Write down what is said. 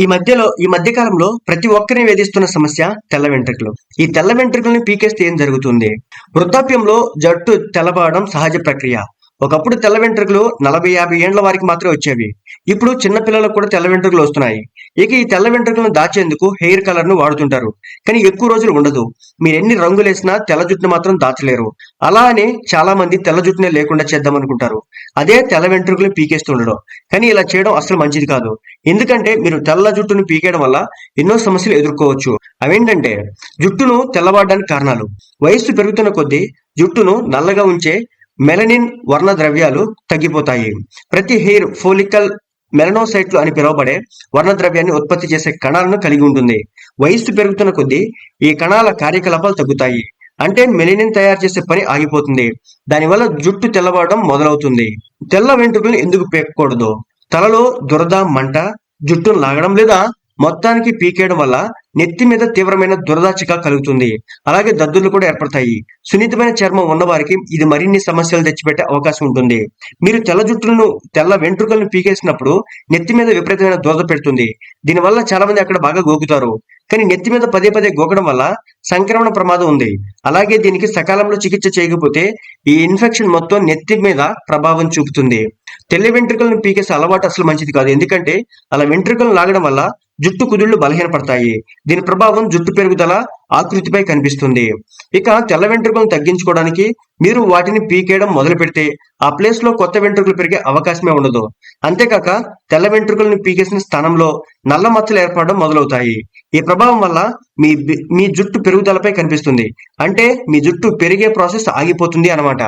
ఈ మధ్యలో ఈ మధ్య కాలంలో ప్రతి ఒక్కరిని వేధిస్తున్న సమస్య తెల్ల వెంట్రుకలు. ఈ తెల్ల వెంట్రుకలను పీకేస్తే ఏం జరుగుతుంది? వృద్ధాప్యంలో జట్టు తెల్లబడడం సహజ ప్రక్రియ. ఒకప్పుడు తెల్ల వెంట్రుకలు నలభై యాభై ఏండ్ల వారికి మాత్రమే వచ్చేవి. ఇప్పుడు చిన్న పిల్లలకు కూడా తెల్ల వెంట్రుకలు వస్తున్నాయి. ఇక ఈ తెల్ల వెంట్రుకలను దాచేందుకు హెయిర్ కలర్ను వాడుతుంటారు. కానీ ఎక్కువ రోజులు ఉండదు. మీరు ఎన్ని రంగులు వేసినా తెల్ల జుట్టును మాత్రం దాచలేరు. అలా అని చాలా మంది తెల్ల జుట్టునే లేకుండా చేద్దాం అనుకుంటారు అదే తెల్ల వెంట్రుకలు పీకేస్తుండడం కానీ ఇలా చేయడం అసలు మంచిది కాదు. ఎందుకంటే మీరు తెల్ల జుట్టును పీకేయడం వల్ల ఎన్నో సమస్యలు ఎదుర్కోవచ్చు. అవేంటంటే జుట్టును తెల్లబాడడానికి కారణాలు. వయస్సు పెరుగుతున్న కొద్దీ జుట్టును నల్లగా ఉంచే మెలనిన్ వర్ణ ద్రవ్యాలు తగ్గిపోతాయి. ప్రతి హెయిర్ ఫోలికల్ మెలనోసైట్లు అని పిలువబడే వర్ణ ద్రవ్యాన్ని ఉత్పత్తి చేసే కణాలను కలిగి ఉంటుంది. వయస్సు పెరుగుతున్న కొద్దీ ఈ కణాల కార్యకలాపాలు తగ్గుతాయి. అంటే మెలినిన్ తయారు చేసే పని ఆగిపోతుంది. దానివల్ల జుట్టు తెల్లబడడం మొదలవుతుంది. తెల్ల వెంట్రుకలను ఎందుకు పేకూడదు? తలలో దురద మంట జుట్టును లాగడం లేదా మొత్తానికి పీకేయడం వల్ల నెత్తి మీద తీవ్రమైన దురదాచిక కలుగుతుంది. అలాగే దద్దులు కూడా ఏర్పడతాయి. సున్నితమైన చర్మం ఉన్నవారికి ఇది మరిన్ని సమస్యలు తెచ్చిపెట్టే అవకాశం ఉంటుంది. మీరు తెల్ల జుట్టులను తెల్ల వెంట్రుకలను పీకేసినప్పుడు నెత్తి మీద విపరీతమైన దురద పెడుతుంది. దీనివల్ల చాలా మంది అక్కడ బాగా గోకుతారు. కానీ నెత్తి మీద పదే పదే గోకడం వల్ల సంక్రమణ ప్రమాదం ఉంది. అలాగే దీనికి సకాలంలో చికిత్స చేయకపోతే ఈ ఇన్ఫెక్షన్ మొత్తం నెత్తి మీద ప్రభావం చూపుతుంది. తెల్ల వెంట్రుకలను పీకేసే అలవాటు అసలు మంచిది కాదు. ఎందుకంటే అలా వెంట్రుకలను లాగడం వల్ల జుట్టు కుదుళ్ళు బలహీనపడతాయి. దీని ప్రభావం జుట్టు పెరుగుదల ఆకృతిపై కనిపిస్తుంది. ఇక తెల్ల వెంట్రుకలను తగ్గించుకోవడానికి మీరు వాటిని పీకేయడం మొదలు పెడితే ఆ ప్లేస్లో కొత్త వెంట్రుకలు పెరిగే అవకాశమే ఉండదు. అంతేకాక తెల్ల వెంట్రుకలను పీకేసిన స్థానంలో నల్ల మచ్చలు ఏర్పడడం మొదలవుతాయి. ఈ ప్రభావం వల్ల మీ మీ జుట్టు పెరుగుదలపై కనిపిస్తుంది. అంటే మీ జుట్టు పెరిగే ప్రాసెస్ ఆగిపోతుంది అన్నమాట.